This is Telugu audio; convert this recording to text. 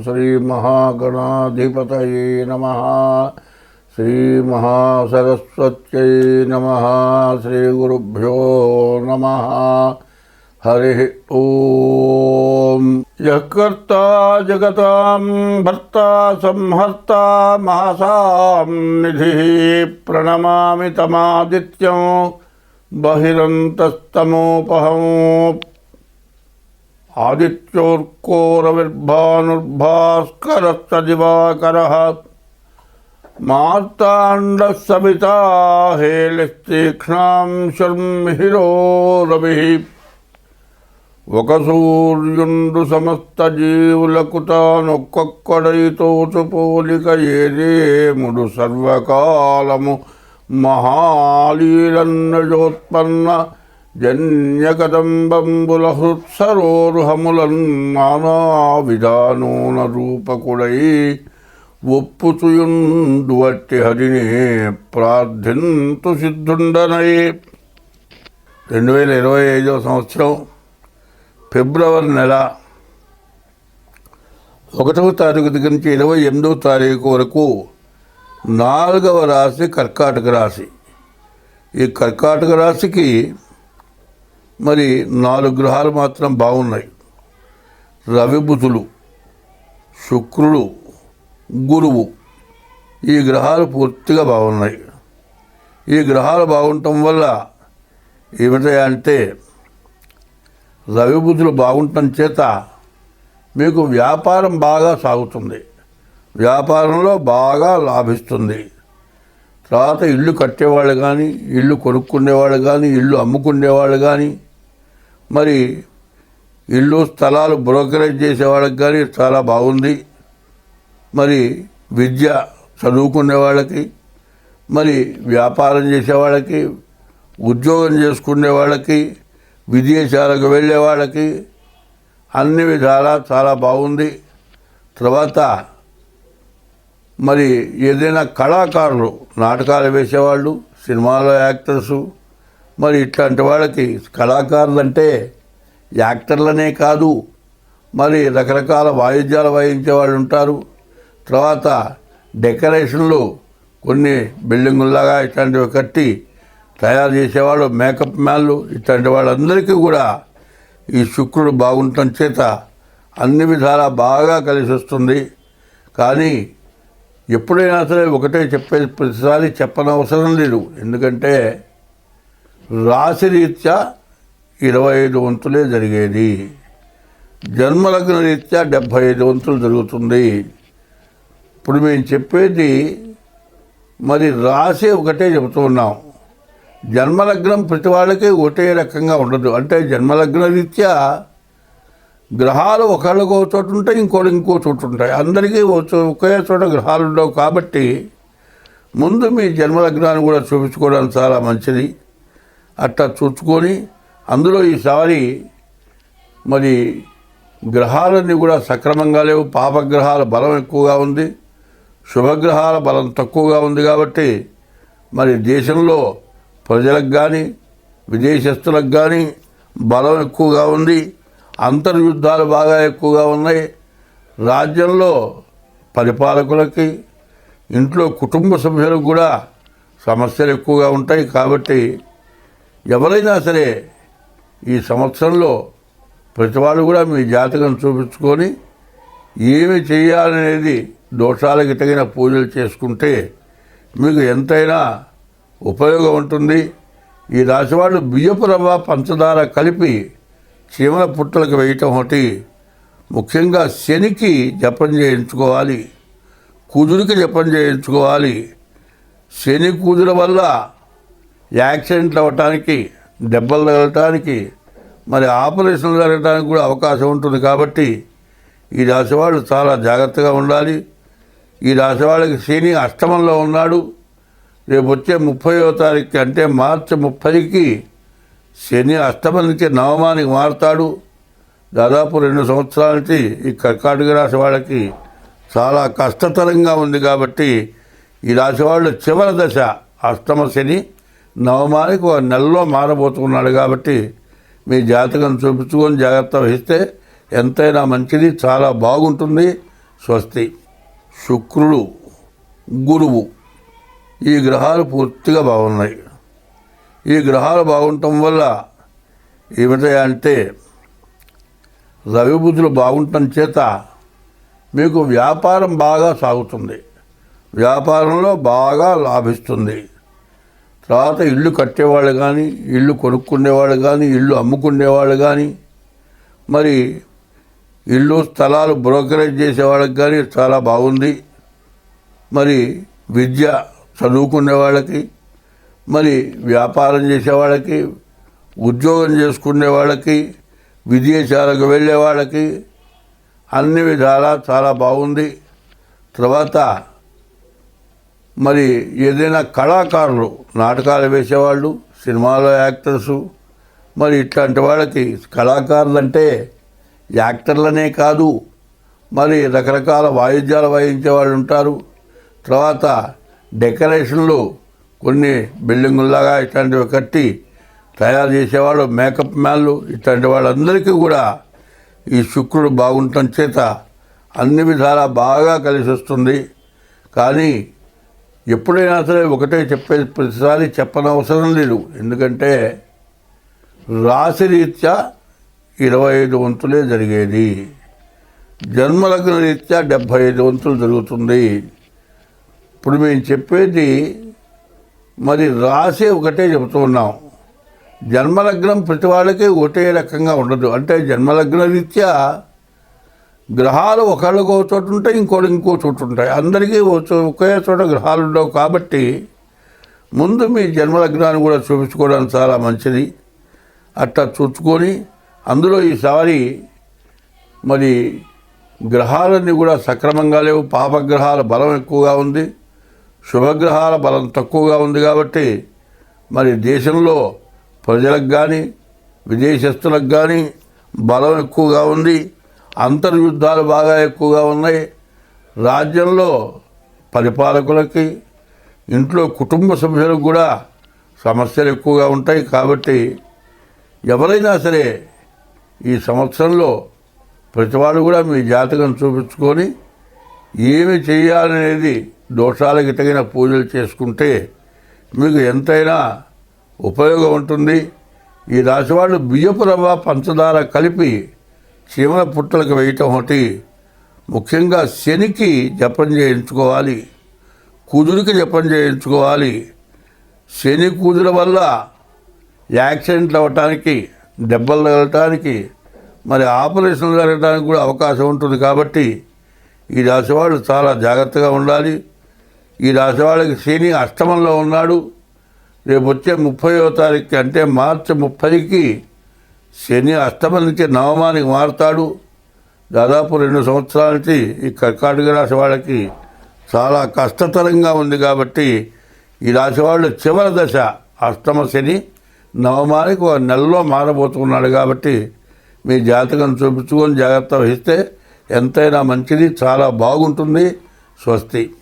श्रीमहागणाधिपतये नमः। श्रीमहासरस्वत्यै नमः। श्रीगुरुभ्यो नमः। हरिः ॐ। यः जगतां, भर्ता संहर्ता, मासां निधिः प्रणमामि तमादित्यं। बहिरन्तस्तमोपहम् आदित्योर्कोरविर्भानुर्भास्करस्तदिवाकरः मार्ताण्डः सविता हेलिस्तीक्ष्णां शर्मिहिरो రవిः ఒక సూర్యుండు సమస్త జీవులకు తానొక్కొక్కడైతోచు పోలిక ఏదేముడు సర్వకాలము మహాలీలన్నజోత్పన్న జన్యకదంబంబుల హృత్సరోరుహములన్ రూపకుడై ఒప్పుచుయుండువట్టి హరిని ప్రార్థింతు సిద్ధుండనై. రెండు వేల ఇరవై ఐదో సంవత్సరం ఫిబ్రవరి నెల ఒకటవ తారీఖు దగ్గర నుంచి ఇరవై ఎనిమిదవ తారీఖు వరకు నాలుగవ రాశి కర్కాటక రాశి. ఈ కర్కాటక రాశికి మరి నాలుగు గ్రహాలు మాత్రం బాగున్నాయి. రవిబుధులు శుక్రుడు గురువు ఈ గ్రహాలు పూర్తిగా బాగున్నాయి. ఈ గ్రహాలు బాగుండటం వల్ల ఏమిటంటే అంటే బాగుండటం చేత మీకు వ్యాపారం బాగా సాగుతుంది. వ్యాపారంలో బాగా లాభిస్తుంది. తర్వాత ఇల్లు కట్టేవాళ్ళు కానీ ఇల్లు కొనుక్కునేవాళ్ళు కానీ ఇల్లు అమ్ముకునేవాళ్ళు కానీ మరి ఇల్లు స్థలాలు బ్రోకరేజ్ చేసేవాళ్ళకి కానీ చాలా బాగుంది. మరి విద్య చదువుకునే వాళ్ళకి మరి వ్యాపారం చేసేవాళ్ళకి ఉద్యోగం చేసుకునే వాళ్ళకి విదేశాలకు వెళ్ళే వాళ్ళకి అన్ని విధాలా చాలా బాగుంది. తర్వాత మరి ఏదైనా కళాకారులు నాటకాలు వేసేవాళ్ళు సినిమాలో యాక్టర్సు మరి ఇట్లాంటి వాళ్ళకి కళాకారులు అంటే యాక్టర్లనే కాదు. మరి రకరకాల వాయిద్యాలు వాయించే వాళ్ళు ఉంటారు. తర్వాత డెకరేషన్లు కొన్ని బిల్డింగుల్లాగా ఇట్లాంటివి కట్టి తయారు చేసేవాళ్ళు మేకప్ మ్యాన్లు ఇట్లాంటి వాళ్ళందరికీ కూడా ఈ శుక్రుడు బాగుండటం చేత అన్ని విధాలా బాగా కలిసి వస్తుంది. కానీ ఎప్పుడైనా సరే ఒకటే చెప్పే ప్రతిసారి చెప్పనవసరం లేదు. ఎందుకంటే రాశి రీత్యా ఇరవై ఐదు వంతులే జరిగేది. జన్మలగ్న రీత్యా డెబ్భై ఐదు వంతులు జరుగుతుంది. ఇప్పుడు మేము చెప్పేది మరి రాశి ఒకటే చెబుతూ ఉన్నాం. జన్మలగ్నం ప్రతి వాళ్ళకి ఒకటే రకంగా ఉండదు. అంటే జన్మలగ్న రీత్యా గ్రహాలు ఒకళ్ళకి ఒక చోట ఉంటాయి ఇంకోటి ఇంకో చోట ఉంటాయి. అందరికీ చో- ఒకే చోట గ్రహాలు ఉండవు కాబట్టి ముందు మీ జన్మలగ్నాన్ని కూడా చూపించుకోవడం చాలా మంచిది. అట్లా చూసుకొని అందులో ఈసారి మరి గ్రహాలన్నీ కూడా సక్రమంగా లేవు. పాపగ్రహాల బలం ఎక్కువగా ఉంది. శుభగ్రహాల బలం తక్కువగా ఉంది కాబట్టి మరి దేశంలో ప్రజలకు కానీ విదేశస్తులకు కానీ బలం ఎక్కువగా ఉంది. అంతర్యుద్ధాలు బాగా ఎక్కువగా ఉన్నాయి. రాజ్యంలో పరిపాలకులకి ఇంట్లో కుటుంబ సభ్యులకు కూడా సమస్యలు ఎక్కువగా ఉంటాయి కాబట్టి ఎవరైనా సరే ఈ సంవత్సరంలో ప్రతి వాళ్ళు కూడా మీ జాతకం చూపించుకొని ఏమి చేయాలనేది దోషాలకి తగిన పూజలు చేసుకుంటే మీకు ఎంతైనా ఉపయోగం ఉంటుంది. ఈ రాశివాళ్ళు బియ్యపు రవ్వ పంచదార కలిపి చీమల పుట్టలకు వేయటం ఒకటి. ముఖ్యంగా శనికి జపం చేయించుకోవాలి. కుదురికి జపం చేయించుకోవాలి. శని కుదుల వల్ల యాక్సిడెంట్లు అవ్వటానికి దెబ్బలు తగలటానికి మరి ఆపరేషన్లు జరగడానికి కూడా అవకాశం ఉంటుంది కాబట్టి ఈ రాశి వాళ్ళు చాలా జాగ్రత్తగా ఉండాలి. ఈ రాశి వాళ్ళకి శని అష్టమంలో ఉన్నాడు. రేపు వచ్చే ముప్పైవ తారీఖు అంటే మార్చి ముప్పైకి శని అష్టమం నుంచి నవమానికి మారుతాడు. దాదాపు రెండు సంవత్సరాల నుంచి ఈ కర్కాటక రాశి వాళ్ళకి చాలా కష్టతరంగా ఉంది కాబట్టి ఈ రాశి వాళ్ళు చివరి దశ అష్టమ శని నవమానికి ఒక నెలలో మారబోతున్నాడు కాబట్టి మీ జాతకం చూపించుకొని జాగ్రత్త వహిస్తే ఎంతైనా మంచిది చాలా బాగుంటుంది. స్వస్తి. శుక్రుడు గురువు ఈ గ్రహాలు పూర్తిగా బాగున్నాయి. ఈ గ్రహాలు బాగుండటం వల్ల ఏమిటంటే రవి బుద్ధులు బాగుండటం చేత మీకు వ్యాపారం బాగా సాగుతుంది. వ్యాపారంలో బాగా లాభిస్తుంది. తర్వాత ఇల్లు కట్టేవాళ్ళు కానీ ఇల్లు కొనుక్కునేవాళ్ళు కానీ ఇల్లు అమ్ముకునేవాళ్ళు కానీ మరి ఇల్లు స్థలాలు బ్రోకరేజ్ చేసేవాళ్ళకి కానీ చాలా బాగుంది. మరి విద్య చదువుకునే వాళ్ళకి మరి వ్యాపారం చేసే వాళ్ళకి ఉద్యోగం చేసుకునే వాళ్ళకి విదేశాలకు వెళ్ళే వాళ్ళకి అన్ని విధాలా చాలా బాగుంది. తర్వాత మరి ఏదైనా కళాకారులు నాటకాలు వేసేవాళ్ళు సినిమాలో యాక్టర్సు మరి ఇట్లాంటి వాళ్ళకి కళాకారులు అంటే యాక్టర్లనే కాదు. మరి రకరకాల వాయిద్యాలు వాయించే వాళ్ళు ఉంటారు. తర్వాత డెకరేషన్లు కొన్ని బిల్డింగుల్లాగా ఇట్లాంటివి కట్టి తయారు చేసేవాళ్ళు మేకప్ మ్యాన్లు ఇట్లాంటి వాళ్ళందరికీ కూడా ఈ శుక్రుడు బాగుండటం చేత అన్ని విధాలా బాగా కలిసి వస్తుంది కానీ ఎప్పుడైనా సరే ఒకటే చెప్పేది ప్రతిసారి చెప్పనవసరం లేదు. ఎందుకంటే రాశి రీత్యా ఇరవై ఐదు వంతులే జరిగేది. జన్మలగ్న రీత్యా డెబ్భై ఐదు వంతులు జరుగుతుంది. ఇప్పుడు మేము చెప్పేది మరి రాశి ఒకటే చెబుతూ ఉన్నాం. జన్మలగ్నం ప్రతి వాళ్ళకి ఒకటే రకంగా ఉండదు. అంటే జన్మలగ్న రీత్యా గ్రహాలు ఒకళ్ళకి ఒక చోట ఉంటాయి ఇంకోటి ఇంకో చోట ఉంటాయి. అందరికీ చో- ఒకే చోట గ్రహాలు ఉండవు కాబట్టి ముందు మీ జన్మలగ్నాన్ని కూడా చూపించుకోవడం చాలా మంచిది. అట్లా చూసుకొని అందులో ఈసారి మరి గ్రహాలన్నీ కూడా సక్రమంగా లేవు. పాపగ్రహాల బలం ఎక్కువగా ఉంది. శుభగ్రహాల బలం తక్కువగా ఉంది కాబట్టి మరి దేశంలో ప్రజలకు కానీ విదేశస్తులకు కానీ బలం ఎక్కువగా ఉంది. అంతర్యుద్ధాలు బాగా ఎక్కువగా ఉన్నాయి. రాజ్యంలో పరిపాలకులకి ఇంట్లో కుటుంబ సభ్యులకు కూడా సమస్యలు ఎక్కువగా ఉంటాయి. కాబట్టి ఎవరైనా సరే ఈ సంవత్సరంలో ప్రతివాడు కూడా మీ జాతకం చూపించుకొని ఏమి చేయాలనేది దోషాలకి తగిన పూజలు చేసుకుంటే మీకు ఎంతైనా ఉపయోగం ఉంటుంది. ఈ రాశివాళ్ళు బియ్యపు రవ్వ పంచదార కలిపి చీమల పుట్టలకు వేయటం ఒకటి. ముఖ్యంగా శనికి జపం చేయించుకోవాలి. కుదురుకి జపం చేయించుకోవాలి. శని కుదురు వల్ల యాక్సిడెంట్లు అవ్వటానికి దెబ్బలు తగలటానికి మరి ఆపరేషన్లు జరగడానికి కూడా అవకాశం ఉంటుంది కాబట్టి ఈ రాశి వాళ్ళు చాలా జాగ్రత్తగా ఉండాలి. ఈ రాశి వాళ్ళకి శని అష్టమంలో ఉన్నాడు. రేపు వచ్చే ముప్పైవ తారీఖు అంటే మార్చి ముప్పైకి శని అష్టమం నుంచి నవమానికి మారుతాడు. దాదాపు రెండు సంవత్సరాల నుంచి ఈ కర్కాటక రాశి వాళ్ళకి చాలా కష్టతరంగా ఉంది కాబట్టి ఈ రాశి వాళ్ళు చివరి దశ అష్టమ శని నవమానికి ఒక నెలలో మారబోతున్నాడు కాబట్టి మీ జాతకం చూపించుకొని జాగ్రత్త వహిస్తే ఎంతైనా మంచిది చాలా బాగుంటుంది. స్వస్తి.